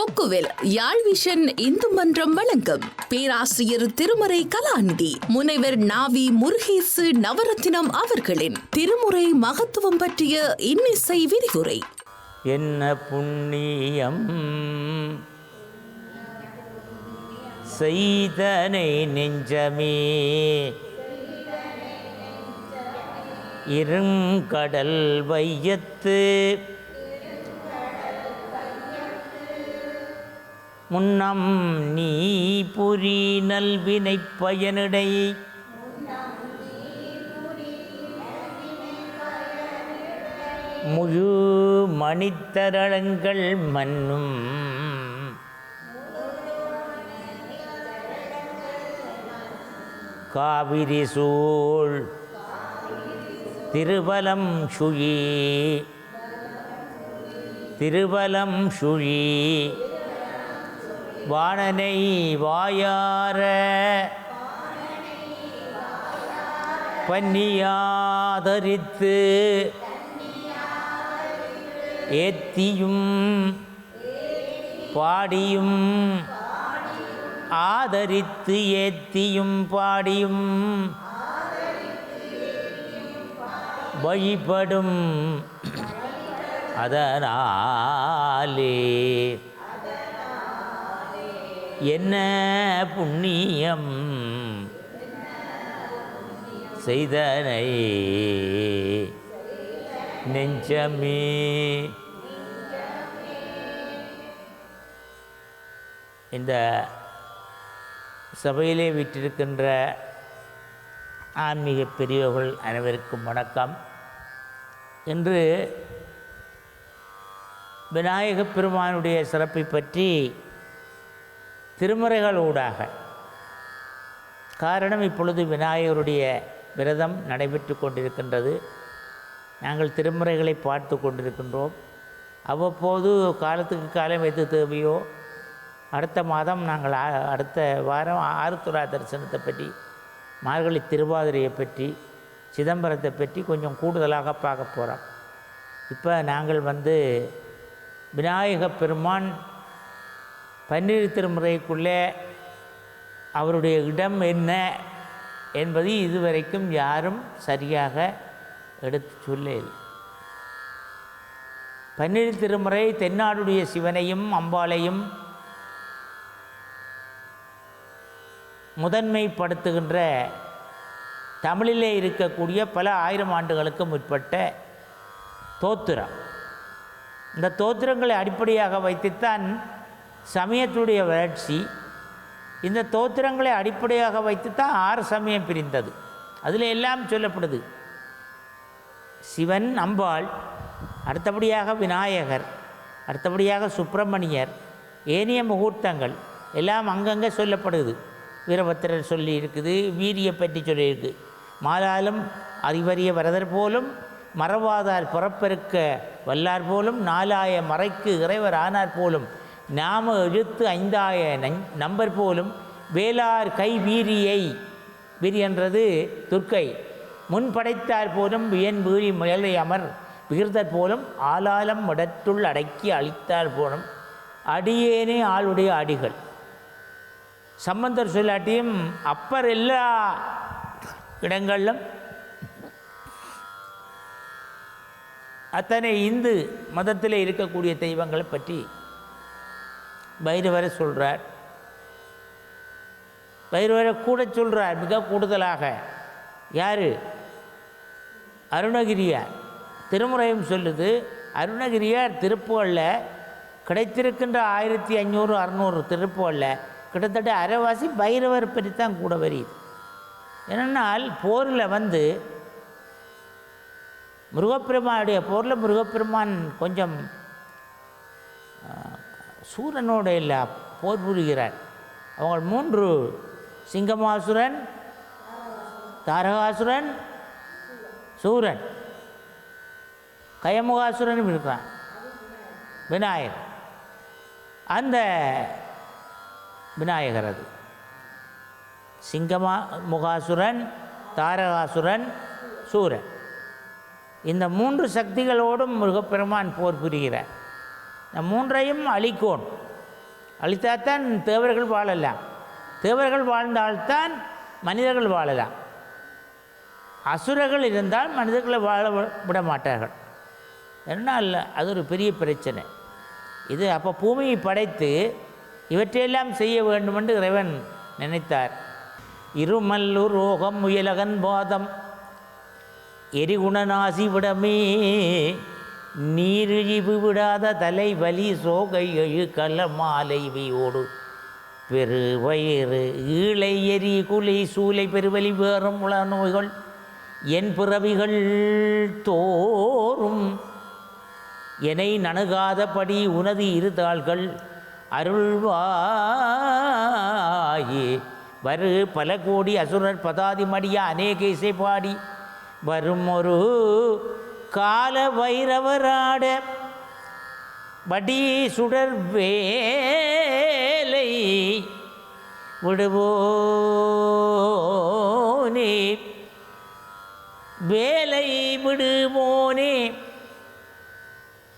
Kokkuvil Yarl vision Hindu மன்றம் வழங்கும் பேராசிரியர் திருமறை கலாநிதி முனைவர் நாவி முருகேசு நவரத்தினம் அவர்களின் திருமுறை மகத்துவம் பற்றிய இன்னிசை விரிவுரை. என்ன புண்ணியம் செய்தனை நெஞ்சமே இருங்கடல் வையத்து முன்னம் நீ புரி நல்வினைப் பயனிடை. முழு மணித்தரளங்கள் மன்னும். காவிரி சூழ் திருவலம் சுழி. திருவலம் சுழி. வாணனை வாயார பன்னியாதரித்து ஏத்தியும் பாடியும் ஆதரித்து ஏத்தியும் பாடியும் வழிபடும் அதனாலே என்ன புண்ணியம் செய்தனை? நெஞ்சமே. இந்த சபையிலே விட்டிருக்கின்ற ஆன்மீக பெரியவர்கள் அனைவருக்கும் வணக்கம். இன்று விநாயகப் பெருமானுடைய சிறப்பை பற்றி திருமுறைகள் ஊடாக. காரணம் இப்பொழுது விநாயகருடைய விரதம் நடைபெற்று கொண்டிருக்கின்றது. நாங்கள் திருமுறைகளை பார்த்து கொண்டிருக்கின்றோம். அவ்வப்போது காலத்துக்கு காலம் எது தேவையோ அடுத்த மாதம் நாங்கள் அடுத்த வாரம் ஆறுத்துறா தரிசனத்தை பற்றி மார்கழி திருவாதிரையை பற்றி சிதம்பரத்தை பற்றி கொஞ்சம் கூடுதலாக பார்க்க போகிறோம் இப்போ நாங்கள் வந்து விநாயகப் பெருமான் பன்னீர் திருமுறைக்குள்ளே அவருடைய இடம் என்ன என்பது இதுவரைக்கும் யாரும் சரியாக எடுத்து சொல்லவில்லை. பன்னீர் திருமுறை தென்னாடுடைய சிவனையும் அம்பாளையும் முதன்மைப்படுத்துகின்ற தமிழிலே இருக்கக்கூடிய பல ஆயிரம் ஆண்டுகளுக்கு முற்பட்ட தோத்திரம். இந்த தோத்திரங்களை அடிப்படையாக வைத்துத்தான் சமயத்துடைய வளர்ச்சி இந்த தோத்திரங்களை அடிப்படையாக வைத்து தான் ஆறு சமயம் பிரிந்தது. அதில் எல்லாம் சொல்லப்படுது. சிவன் அம்பாள் அடுத்தபடியாக விநாயகர் அடுத்தபடியாக சுப்பிரமணியர் ஏனைய முகூர்த்தங்கள் எல்லாம் அங்கங்கே சொல்லப்படுது. வீரபத்திரர் சொல்லி இருக்குது வீரிய பற்றி சொல்லியிருக்கு. மாலாலும் அறிவறிய வரதர் போலும் மறவாதார் புறப்பெருக்க வல்லார் போலும் நாலாய மறைக்கு இறைவர் ஆனார் போலும் நாம எழுத்து ஐந்தாய நம்பர் போலும் வேளார் கை வீரியை வீரி என்றது துர்க்கை. முன் படைத்தார் போலும் வியன் வீழி முயலை அமர் விகிர்தர் போலும் ஆளாலம் மடத்துள் அடக்கி அழித்தார் போலும் அடியேனே ஆளுடைய அடிகள் சம்பந்தர் சொல்லாட்டியும் அப்பர் எல்லா இடங்களிலும் அத்தனை இந்து மதத்தில் இருக்கக்கூடிய தெய்வங்களை பற்றி பைரவரை சொல்கிறார் பைரவரை கூட சொல்கிறார் மிக கூடுதலாக. யார்? அருணகிரியார். திருமுறையும் சொல்லுது அருணகிரியார் திருப்புகளில் கிடைத்திருக்கின்ற ஆயிரத்தி ஐநூறு அறநூறு திருப்புகளில் கிட்டத்தட்ட அரைவாசி பைரவர் பற்றி தான் கூட வருது என்னென்னால் போரில் வந்து முருகப்பெருமானுடைய போரில் முருகப்பெருமான் கொஞ்சம் சூரனோட இல்லை போர் புரிகிறார். அவங்க மூன்று சிங்கமாசுரன் தாரகாசுரன் சூரன். கயமுகாசுரன் இருக்கான். விநாயகர். அந்த விநாயகர் அது. சிங்கமா முகாசுரன் தாரகாசுரன் சூரன். இந்த மூன்று சக்திகளோடும் முருகப்பெருமான் போர் புரிகிறார். இந்த மூன்றையும் அழிக்கோன். அழித்தாத்தான் தேவர்கள் வாழலாம். தேவர்கள் வாழ்ந்தால்தான் மனிதர்கள் வாழலாம். அசுரர்கள் இருந்தால் மனிதர்களை வாழ விட மாட்டார்கள் என்ன இல்லை அது ஒரு பெரிய பிரச்சனை. இது அப்போ பூமியை படைத்து இவற்றையெல்லாம் செய்ய வேண்டுமென்று இறைவன் நினைத்தார். இருமல்லூர் ரோகம் முயலகன் பாதம் எரிகுணநாசி விடமே நீரிழிவு விடாத தலை வலி சோகை எழு கல மாலை பெருவயிறு ஈழை எரி குலை சூலை பெருவலி வேறும் உள நோய்கள் என் பிறவிகள் தோறும். என்னை நணுகாதபடி உனது இருதாள்கள் அருள்வாயே. வரு பல கோடி அசுரர் பதாதி மடிய அநேக இசைப்பாடி. வரும் ஒரு கால வைரவராட வடி சுடர் வேலை விடுவோனே. வேலை விடுவோனே.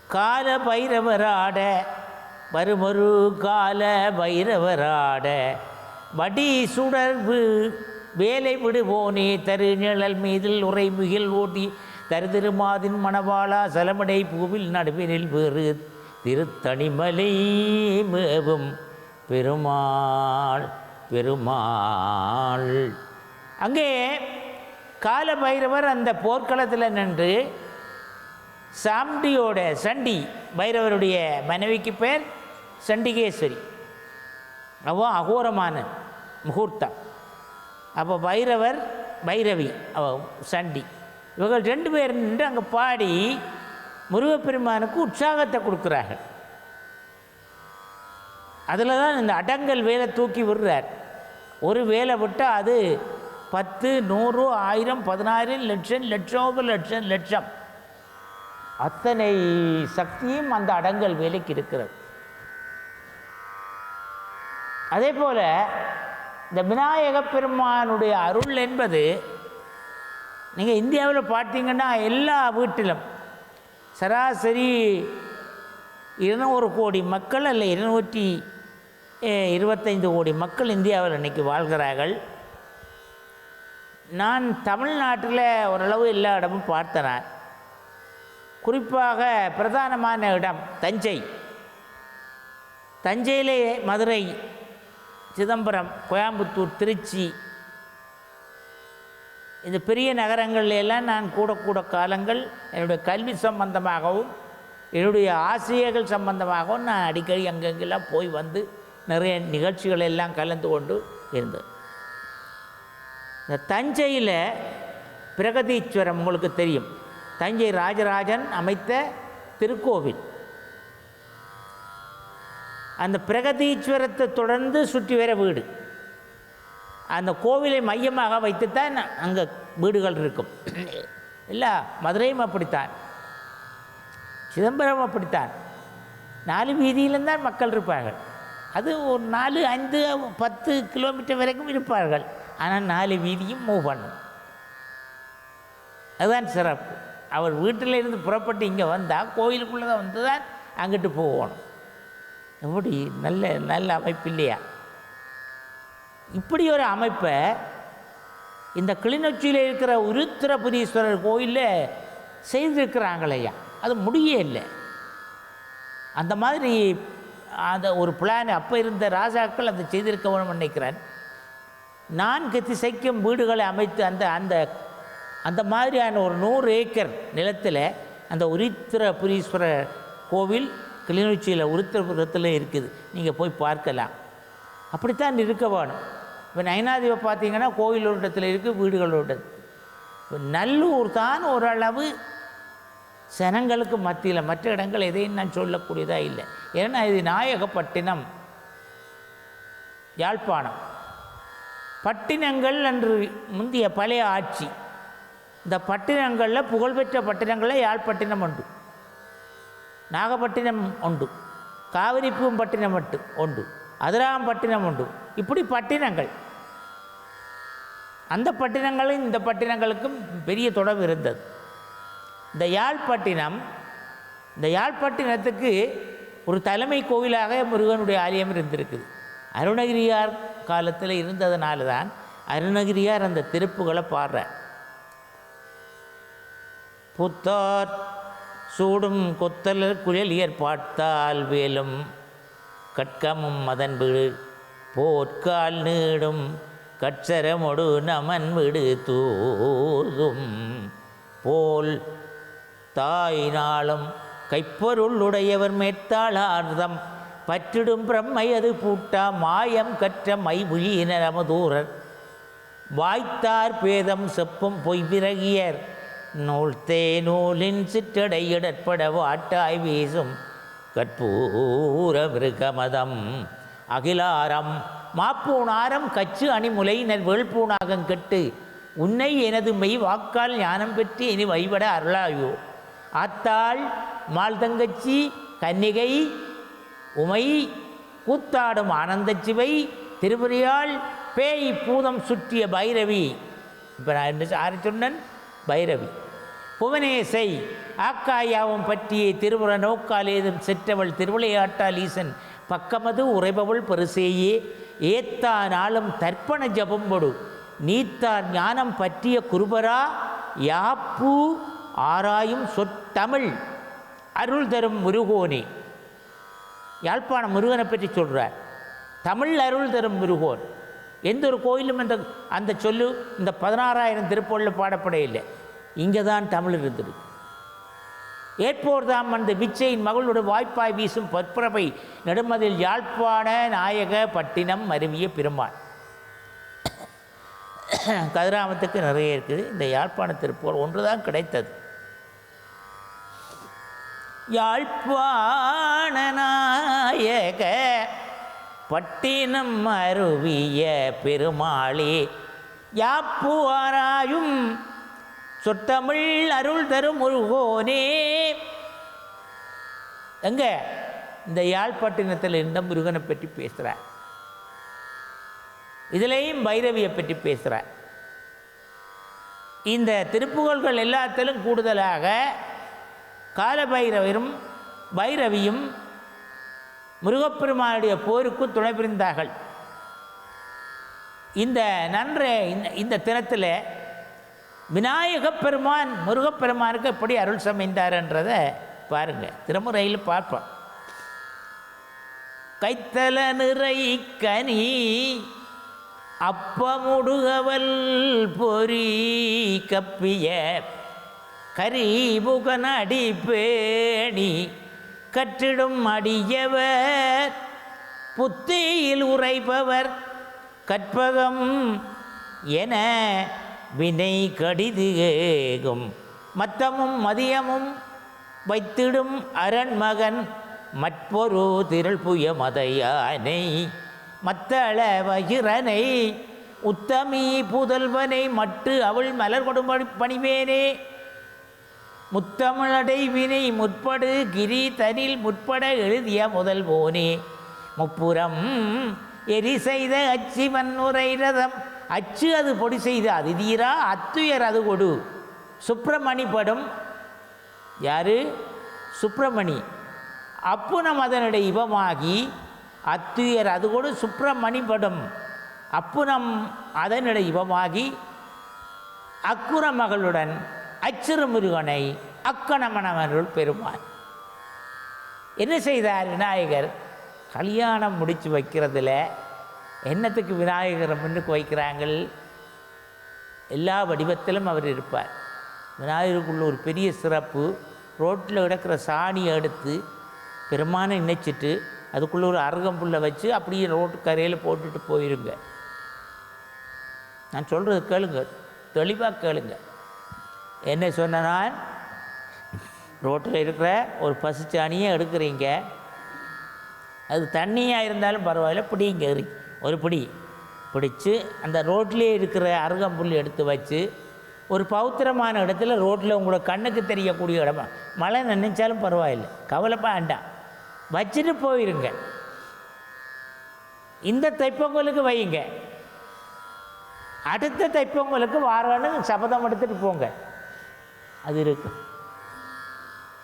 கால பைரவராட வருமொரு கால பைரவராட வடி சுடர்வு வேலை விடுவோனே. தரு நிழல் மீதில் உரை முகில் ஓட்டி தருதிருமாதின் மணவாளா சலமடை பூவில் நடுவினில் வேறு திருத்தணிமலை மேவும் பெருமாள் பெருமாள். அங்கே கால பைரவர் அந்த போர்க்களத்தில் நின்று சாண்டியோட சண்டி பைரவருடைய மனைவிக்கு பேர் சண்டிகேஸ்வரி. அவ அகோரமான முகூர்த்தம். அப்போ பைரவர் பைரவி அவ சண்டி. இவர்கள் ரெண்டு பேர் நின்று அங்கே பாடி முருகப்பெருமானுக்கு உற்சாகத்தை கொடுக்குறார்கள். அதில் தான் இந்த அடங்கல் வேலை தூக்கி விடுறார். ஒரு வேலை விட்டால் அது பத்து நூறு ஆயிரம் பதினாயிரம் லட்சம் லட்சம் லட்சம் லட்சம். அத்தனை சக்தியும் அந்த அடங்கல் வேலைக்கு இருக்கிறது. அதே போல் இந்த விநாயக பெருமானுடைய அருள் என்பது நீங்கள் இந்தியாவில் பார்த்தீங்கன்னா எல்லா வீட்டிலும் சராசரி இருநூறு கோடி மக்கள் அல்ல இருநூற்றி இருபத்தைந்து கோடி மக்கள் இந்தியாவில் இன்றைக்கி வாழ்கிறார்கள். நான் தமிழ்நாட்டில் ஓரளவு எல்லா இடமும் பார்த்தேன் குறிப்பாக பிரதானமான இடம் தஞ்சை. தஞ்சையிலே மதுரை சிதம்பரம் கோயம்புத்தூர் திருச்சி இந்த பெரிய நகரங்கள்ல எல்லாம் நான் கூட கூட காலங்கள் என்னுடைய கல்வி சம்பந்தமாகவும் என்னுடைய ஆசிரியர்கள் சம்பந்தமாகவும் நான் அடிக்கடி அங்கங்கெல்லாம் போய் வந்து நிறைய நிகழ்ச்சிகள் எல்லாம் கலந்து கொண்டு இருந்தேன். இந்த தஞ்சையில் பிரகதீஸ்வரம் உங்களுக்கு தெரியும். தஞ்சை ராஜராஜன் அமைத்த திருக்கோவில். அந்த பிரகதீஸ்வரத்தை தொடர்ந்து சுற்றி வர வீடு. அந்த கோவிலை மையமாக வைத்துத்தான் அங்கே வீடுகள் இருக்கும். இல்லை மதுரையும் அப்படித்தான். சிதம்பரம் அப்படித்தான். நாலு வீதியிலும் தான் மக்கள் இருப்பார்கள். அது ஒரு நாலு ஐந்து பத்து கிலோமீட்டர் வரைக்கும் இருப்பார்கள். ஆனால் நாலு வீதியும் மூவ் பண்ணும். அதுதான் சிறப்பு. அவர் வீட்டில் இருந்து புறப்பட்டு இங்கே வந்தால் கோயிலுக்குள்ளே தான் வந்து தான் அங்கிட்டு போகணும். எப்படி? நல்ல நல்ல அமைப்பு இல்லையா? இப்படி ஒரு அமைப்பை இந்த கிளிநொச்சியில் இருக்கிற உருத்திரபுரீஸ்வரர் கோயிலில் செய்திருக்கிறாங்களையா அது முடியே இல்லை. அந்த மாதிரி அந்த ஒரு பிளான் அப்போ இருந்த ராஜாக்கள் அதை செய்திருக்க வேணும் நினைக்கிறேன். நான்கு திசைக்கும் வீடுகளை அமைத்து அந்த அந்த அந்த மாதிரியான ஒரு நூறு ஏக்கர் நிலத்தில் அந்த உரித்திரபுரீஸ்வரர் கோவில் கிளிநொச்சியில் உருத்திரபுரத்தில் இருக்குது. நீங்கள் போய் பார்க்கலாம். அப்படித்தான் இருக்க வேணும். இப்போ நயனாதீவை பார்த்தீங்கன்னா கோயில் ஒரு இருக்குது வீடுகள் ஒரு இப்போ நல்லூர் தான் ஓரளவு ஜனங்களுக்கு மத்தியில் மற்ற இடங்கள் எதையும் நான் சொல்லக்கூடியதாக இல்லை. ஏன்னா இது நாயகப்பட்டினம் யாழ்ப்பாணம். பட்டினங்கள் என்று முந்தைய பழைய ஆட்சி. இந்த பட்டினங்களில் புகழ்பெற்ற பட்டினங்களில் யாழ்ப்பட்டினம் உண்டு. நாகப்பட்டினம் உண்டு. காவிரிப்பூம்பட்டினம் மட்டும் உண்டு. அதிராம்பட்டினம் உண்டு. இப்படி பட்டினங்கள். அந்த பட்டினங்களும் இந்த பட்டினங்களுக்கும் பெரிய தொடர்பு இருந்தது. இந்த யாழ்ப்பட்டினம் இந்த யாழ்ப்பட்டினத்துக்கு ஒரு தலைமை கோவிலாக முருகனுடைய ஆலயம் இருந்திருக்குது. அருணகிரியார் காலத்தில் இருந்ததுனால தான் அருணகிரியார் அந்த திருப்புகளை பாடுறார். புத்தார் சூடும் கொத்தலர் குழலியர் பார்த்தால் வேலும் கட்கமும் மதன் போற்கால் போர்க்கால் நீடும் கட்சரமொடு நமன் விடு தூதும். போல் தாய் நாளும் கைப்பொருள் உடையவர் பற்றிடும் பிரம்மை அது பூட்டா மாயம் கற்ற மைவிழியின நமதூரர் வாய்த்தார் பேதம் செப்பும் பொய் பிறகியர் நூல் தேநூலின் சிற்றடை இடற்பட வாட்டாய் வீசும். கற்பூர மிருகமதம் அகிலாரம். மாப்பூணாரம் கச்சு அணிமுலையினர் வேள்பூணாகம் கெட்டு உன்னை எனது மெய் வாக்கால் ஞானம் பெற்று இனி வழிபட அருளாயோ? ஆத்தாள் மால்தங்கச்சி கன்னிகை உமை கூத்தாடும் ஆனந்த சிவை திருவரியாள் பேய் பூதம் சுற்றிய பைரவி. இப்போ நான் என்ன யாரை பைரவி. புவனேசை ஆக்காயாவும் பற்றிய திருவுர நோக்கால் ஏதும் செற்றவள் திருவிளையாட்டால் ஈசன் பக்கமது உறைபவள் பெருசேயே. ஏத்தா நாளும் தர்ப்பண ஜபம்பொடு நீத்தார் ஞானம் பற்றிய குருபரா யாப்பு ஆராயும் சொத்தமிழ் அருள் தரும் முருகோனே. யாழ்ப்பாண முருகனை பற்றி சொல்கிறார் தமிழ் அருள் தரும் முருகோன் எந்த ஒரு கோயிலும் அந்த அந்த சொல்லு இந்த பதினாறாயிரம் திருப்பொருளில் பாடப்பட இல்லை இங்கே தான் தமிழ் இருந்திருக்கு. ஏற்போர்தாம் அந்த விச்சையின் மகளோட வாய்ப்பாய் வீசும் பற்பரப்பை நெடுமதில் யாழ்ப்பாண நாயக பட்டினம் அருவிய பெருமாள். கதிராமத்துக்கு நிறைய இருக்குது. இந்த யாழ்ப்பாண திருப்போர் ஒன்று தான் கிடைத்தது. யாழ்ப்பாண நாயக பட்டினம் அருவிய பெருமாளே யாப்புவாராயும் சொத்தமிழ் அருள் தரும் முருகோனே. எங்க? இந்த யாழ்ப்பாட்டினத்தில் இருந்த முருகனை பற்றி பேசுகிறார் இதுலேயும் பைரவியை பற்றி பேசுகிறார் இந்த திருப்புகழ்கள் எல்லாத்திலும் கூடுதலாக காலபைரவரும் பைரவியும் முருகப்பெருமானுடைய போருக்கு துணை புரிந்தார்கள். இந்த நன்ற இந்த இந்த தினத்தில் விநாயகப் பெருமான் முருகப்பெருமானுக்கு எப்படி அருள் சமைந்தார்ன்றதை பாருங்கள் திருமுறையில் பார்ப்போம். கைத்தல நிறை கனி அப்பமுடுகவல் பொறி கப்பிய கரிபுகன் அடி பேணி கற்றிடும் அடியவர் புத்தியில் உரைபவர் கற்பகம் என வினை கடிது ஏகும். மத்தமும் மதியமும் வைத்திடும் அரண்மகன் மற்பொரு திரள் புய மதையானை. மத்தள வகிரனை உத்தமி புதல்வனை மட்டு அவள் மலர் கொடுமடி பணிவேனே. முத்தமிழடை வினை முற்படு கிரி தனில் முற்பட எழுதிய முதல்வோனே. முப்புறம் எரி செய்த அச்சி வன்முறை ரதம் அச்சு அது பொடி செய்து அது தீரா அத்துயர் அது கொடு. சுப்பிரமணி படும். யாரு? சுப்பிரமணி. அப்புனம் அதனுடைய இவமாகி அத்துயர் அது கொடு சுப்பிரமணி படும். அப்புனம் அதனுடைய இவமாகி அக்குர மகளுடன் அச்சிறு முருகனை அக்கணமணவர்கள் பெருமான் என்ன செய்தார் விநாயகர்? கல்யாணம் முடித்து வைக்கிறதுல என்னத்துக்கு விநாயகரை முன்னுக்கு எல்லா வடிவத்திலும் அவர் இருப்பார். விநாயகருக்குள்ள ஒரு பெரிய சிறப்பு ரோட்டில் கிடக்கிற சாணியை எடுத்து பெருமானை இணைச்சிட்டு அதுக்குள்ளே ஒரு அருகம்புல்லை வச்சு அப்படியே ரோட்டு கரையில் போட்டுட்டு போயிருங்க. நான் சொல்கிறது கேளுங்க தெளிவாக கேளுங்க. என்ன சொன்னால் ரோட்டில் இருக்கிற ஒரு பசுச்சாணியை எடுக்கிறீங்க. அது தண்ணியாக இருந்தாலும் பரவாயில்ல பிடிங்க எறி ஒரு பிடி பிடிச்சு அந்த ரோட்லேயே இருக்கிற அருகம்புல் எடுத்து வச்சு ஒரு பௌத்திரமான இடத்துல ரோட்டில் உங்களோட கண்ணுக்கு தெரியக்கூடிய இடமா. மழை நினைச்சாலும் பரவாயில்லை. கவலைப்பா வேண்டாம். வச்சுட்டு போயிருங்க. இந்த தைப்பொங்கலுக்கு வையுங்க. அடுத்த தைப்பொங்கலுக்கு வாரன்னு சபதம் எடுத்துட்டு போங்க. அது இருக்கு.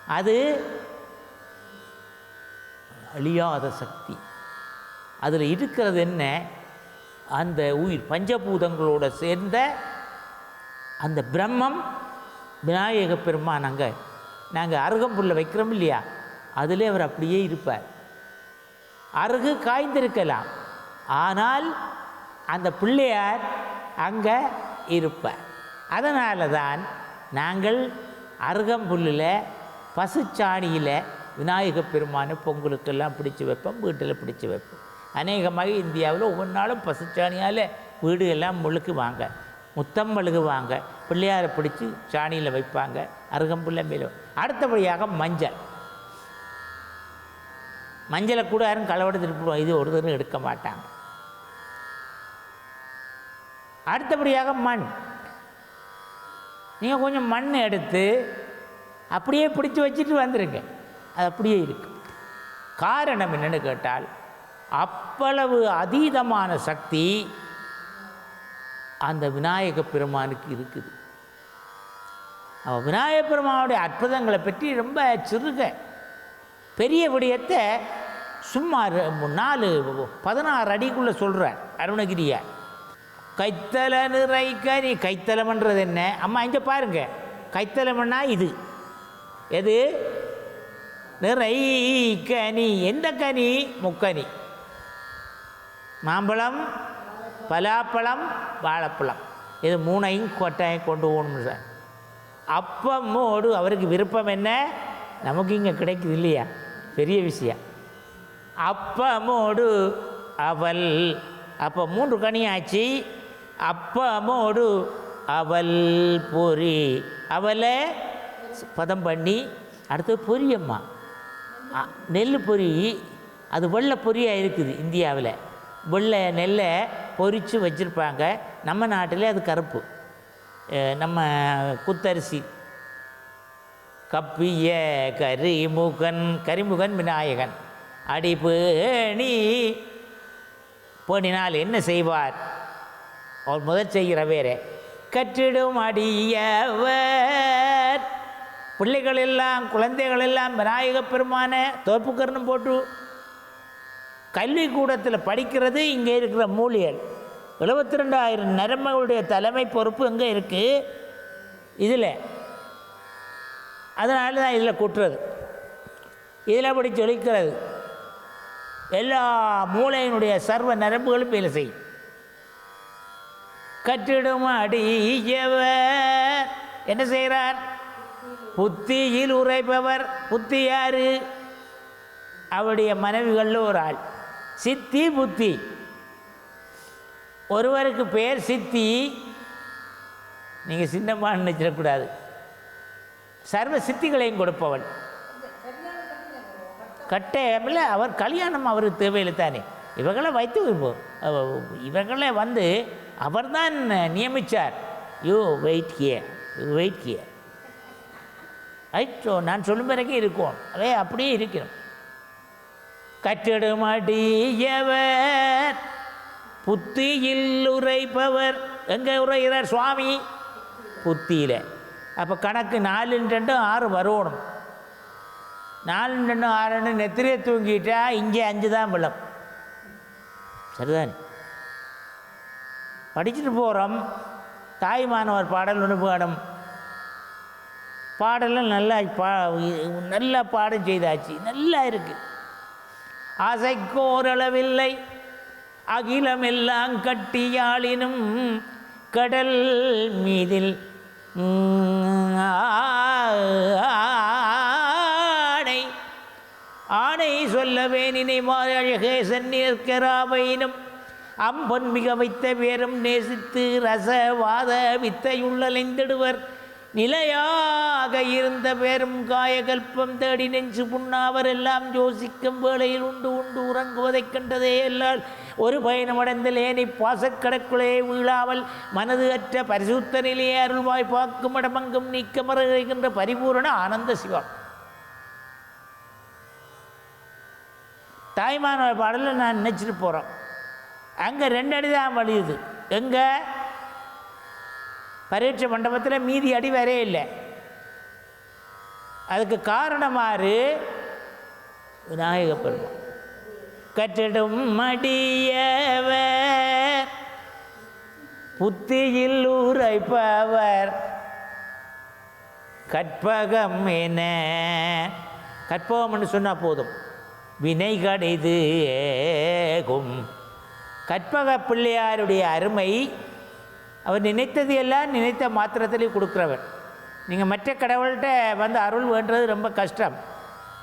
அது அழியாத சக்தி. அதில் இருக்கிறது என்ன? அந்த உயிர் பஞ்சபூதங்களோடு சேர்ந்த அந்த பிரம்மம் விநாயக பெருமான் அங்கே. நாங்கள் அருகம்புல்ல வைக்கிறோம் இல்லையா? அதிலே அவர் அப்படியே இருப்பார். அருகு காய்ந்திருக்கலாம். ஆனால் அந்த பிள்ளையார் அங்கே இருப்பார். அதனால தான் நாங்கள் அருகம்புல்லில் பசுச்சாணியில் விநாயக பெருமானை பொங்கலுக்கெல்லாம் பிடிச்சி வைப்போம் வீட்டில் பிடிச்சி வைப்போம். அநேகமாக இந்தியாவில் ஒவ்வொரு நாளும் பசுச்சாணியால் வீடு எல்லாம் முழுக்குவாங்க. முத்தம் மெழுகுவாங்க பிள்ளையாரை பிடிச்சி சாணியில் வைப்பாங்க. அருகம்புள்ள மேலும் அடுத்தபடியாக மஞ்சள். மஞ்சளை கூட யாரும் களவெடுத்துட்டு போடுவோம் இது ஒரு தரம் எடுக்க மாட்டாங்க. அடுத்தபடியாக மண். நீங்கள் கொஞ்சம் மண் எடுத்து அப்படியே பிடிச்சி வச்சுட்டு வந்துடுங்க அது அப்படியே இருக்கு. காரணம் என்னன்னு கேட்டால் அவ்வளவு அதீதமான சக்தி அந்த விநாயக பெருமானுக்கு இருக்குது. அவன் விநாயக பெருமானுடைய அற்புதங்களை பற்றி ரொம்ப சிறுக பெரிய விடயத்தை சும்மா நாலு பதினாறு அடிக்குள்ளே சொல்கிறார் அருணகிரியார் கைத்தல நிறை கனி கைத்தலம்ன்றது என்ன? அம்மா இங்கே பாருங்க. கைத்தலம்னா இது. எது? நிறை கனி. எந்த கனி? முக்கனி. மாம்பழம் பலாப்பழம் வாழைப்பழம். இது மூணையும் கொட்டையும் கொண்டு போகணும் சார். அப்பமோடு அவருக்கு விருப்பம் என்ன? நமக்கு இங்கே கிடைக்குது இல்லையா? பெரிய விஷயம். அப்பமோடு அவள் அப்போ மூன்று கனியாச்சு அப்பமோடு அவள் பொறி. அவளை பதம் பண்ணி அடுத்தது பொரியம்மா. நெல் பொரி அது வெள்ளை பொரியாக இருக்குது இந்தியாவில். வெள்ளை நெல்லை பொரித்து வச்சுருப்பாங்க. நம்ம நாட்டில் அது கருப்பு. நம்ம குத்தரிசி கப்பிய கரிமுகன் கரிமுகன் விநாயகன். அடிப்பு நீ போனினால் என்ன செய்வார்? அவர் முதல் செய்கிற வேறு. கற்றிடும் அடியவர். பிள்ளைகள் எல்லாம் குழந்தைகள் எல்லாம் விநாயக பெருமான தோப்புக்கரணம் போட்டு கல்விக்கூடத்தில் படிக்கிறது இங்கே இருக்கிற மூலியல். எழுபத்தி ரெண்டாயிரம் நரம்புகளுடைய தலைமை பொறுப்பு எங்கே இருக்குது இதில். அதனால தான் இதில் குட்டுறது. இதில் அப்படி ஜொலிக்கிறது எல்லா மூளையினுடைய சர்வ நரம்புகளும் வேலை செய்யும். கட்டிடும் அடியவர் என்ன செய்கிறார்? புத்தியில் உரைப்பவர். புத்தி யாரு? அவருடைய மனைவிகளில் ஒரு ஆள். சித்தி புத்தி. ஒருவருக்கு பேர் சித்தி நீங்கள் சின்னம்மான்னு நினைச்சிடக்கூடாது சர்வ சித்திகளையும் கொடுப்பவள். கட்டாயமில்ல அவர் கல்யாணம் அவருக்கு தேவையில்லை தானே. இவர்களை வைத்து விடுவோம். அவ- இவர்களை வந்து அவர்தான் நியமித்தார் you wait here you wait here ஐட்டோ நான் சொல்லும் வரைக்கும் இருக்கும். அதே அப்படியே இருக்கணும். கற்றிடுமடியவர் புத்தியில் உரைப்பவர். எங்கே உரைகிறார் சுவாமி? புத்தியில். அப்போ கணக்கு நாலு ரெண்டு ஆறு வரணும். நாலு ரெண்டு ஆறுன்னு நெத்திரியை தூங்கிட்டா இங்கே அஞ்சு தான் விழும். சரிதானே? படிச்சுட்டு போகிறோம் தாய்மானவர் பாடல் ஒன்று பாடம். பாடலும் நல்லா பா நல்லா பாடம் செய்தாச்சு. நல்லா இருக்குது அசைக்கோரளவில்லை. அகிலமெல்லாம் கட்டியாளினும் கடல் மீதில். ஆணை ஆணை சொல்லவே நினைவாய் அழகே சென்னிற்கராவையினும். அம்பன் மிக வைத்த பேரும் நேசித்து ரசவாத வித்தையுள்ளலைந்திடுவர் நிலையாக இருந்த பேரும் காயகல்பம் தேடி நெஞ்சு புண்ணாவர் எல்லாம் யோசிக்கும் வேளையில் உண்டு உண்டு உறங்குவதைக் கண்டதே எல்லால் ஒரு பயணமடைந்த ஏனி பாசக்கடக்குள்ளே வீழாமல் மனது அற்ற பரிசுத்த நிலையே அருள்வாய் பார்க்கும் இடமங்கும் நீக்கமறுகின்ற பரிபூரண ஆனந்த சிவம். தாய்மான பாடலில் நான் நினச்சிட்டு போகிறோம் அங்கே ரெண்டு அடி தான் எங்கே? பரீட்சை மண்டபத்தில் மீதி அடி வரே இல்லை. அதுக்கு காரணமாறு விநாயக பெருமான். கற்றிடும் மடியவர் புத்தியில் உரைப்பவர் கற்பகம் என கற்பகம்னு சொன்னால் போதும். வினை கடைது ஏகும். கற்பக பிள்ளையாருடைய அருமை அவர் நினைத்தது எல்லாம் நினைத்த மாத்திரத்திலே கொடுக்குறவர். நீங்கள் மற்ற கடவுள்கிட்ட வந்து அருள் வேண்டுறது ரொம்ப கஷ்டம்.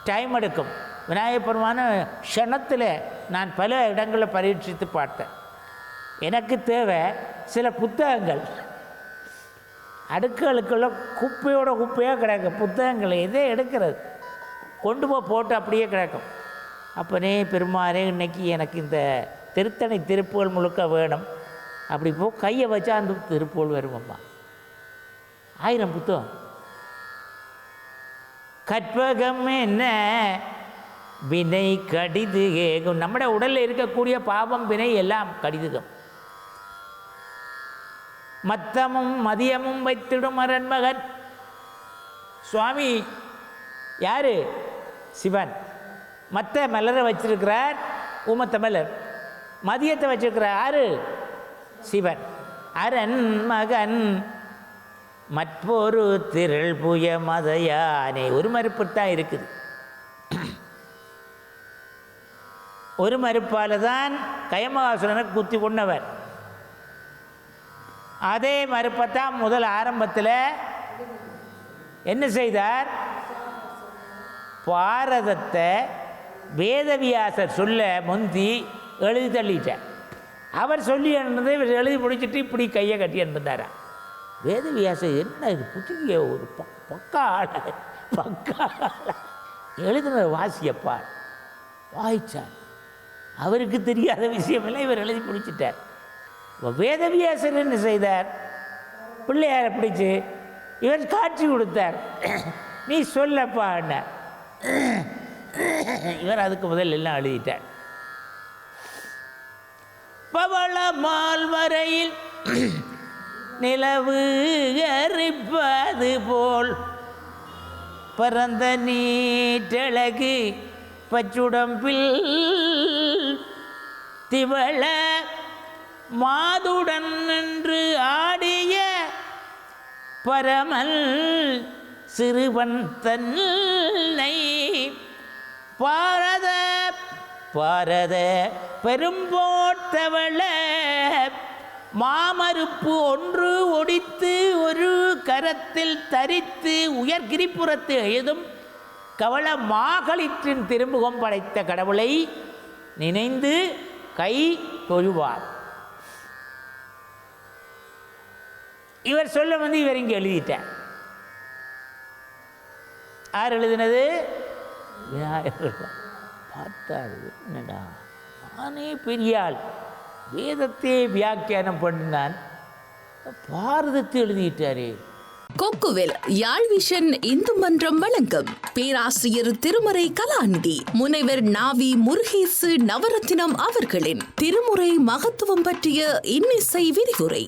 டைம் எடுக்கும். விநாயகபெருமான க்ஷணத்தில் நான் பல இடங்களில் பரீட்சித்து பார்த்தேன். எனக்கு தேவை சில புத்தகங்கள். அடுக்குகளுக்குள்ள குப்பையோட குப்பையாக கிடக்கும் புத்தகங்களை எதே எடுக்கிறது. கொண்டு போய் போட்டு அப்படியே கிடக்கும். அப்பனே பெருமானே இன்னைக்கு எனக்கு இந்த திருத்தணி திருப்புகள் முழுக்க வேணும். அப்படி போ கையை வச்சா அந்த திருப்போல் வருமம்மா ஆயிரம் புத்தகம். கற்பகம் என்ன? வினை கடிது ஏகும் நம்முடைய உடலில் இருக்கக்கூடிய பாவம் வினை எல்லாம் கடிதுகம் மத்தமும் மதியமும் வைத்திடும் அரண்மகன். சுவாமி யாரு? சிவன். மத்த மலரை வச்சிருக்கிறார் உமத்த மலர் மதியத்தை வச்சிருக்கிறார் யாரு? சிவன். அரண் மகன். மற்றொரு திரள் புய மதையானே. ஒரு மறுப்பு தான் இருக்குது. ஒரு மறுப்பால் தான் கயமகாசுரனை குத்தி கொண்டவர். அதே மறுப்பத்தான் முதல் ஆரம்பத்தில் என்ன செய்தார்? பாரதத்தை வேதவியாசர் சொல்ல முந்தி எழுதி தள்ளிட்டார். அவர் சொல்லி அனுந்ததை இவர் எழுதி முடிச்சிட்டு இப்படி கையை கட்டி அனுந்தாரா வேதவியாசம் என்ன இது? ஒரு ப- பக்கா ஆள பக்கா எழுதினர் எழுதின வாசியப்பா வாய்ச்சார். அவருக்கு தெரியாத விஷயமெல்லாம் இவர் எழுதி பிடிச்சிட்டார் வேதவியாசர் என்ன செய்தார்? பிள்ளையாரை பிடிச்சி இவர் காட்சி கொடுத்தார். நீ சொல்லப்பா இவர் அதுக்கு முதல் எல்லாம் எழுதிட்டார். பவள மால்வரையில் நிலவு எரிப்பது போல் பரந்த நீட்டழகு பச்சுடம்பில் திவள மாதுடன் நின்று ஆடிய பரமல் சிறுவன் தன்னை பாரத பாரத பெரும்போட்டவள மாமறுப்பு ஒன்று ஒடித்து ஒரு கரத்தில் தரித்து உயர்கிரிப்புறத்து எழுதும் கவள மாகளிற்றின் திருமுகம் படைத்த கடவுளை நினைந்து கை தொழுவார். இவர் சொல்ல வந்து இவர் இங்கே எழுதிட்டார். யார் எழுதினது? விநாயகர் பார்த்தாரு என்னடா நானே பெரியாள் வேதத்தை வியாக்கியானம் பண்ணினான். பாரதத்தை எழுதிட்டாரே. கொக்குவில் யாழ் விஷன் இந்து மன்றம் வழங்கும். பேராசிரியர் திருமறை கலாநிதி முனைவர் நாவி முருகேசு நவரத்தினம் அவர்களின் திருமுறை மகத்துவம் பற்றிய இன்னிசை விரிவுரை.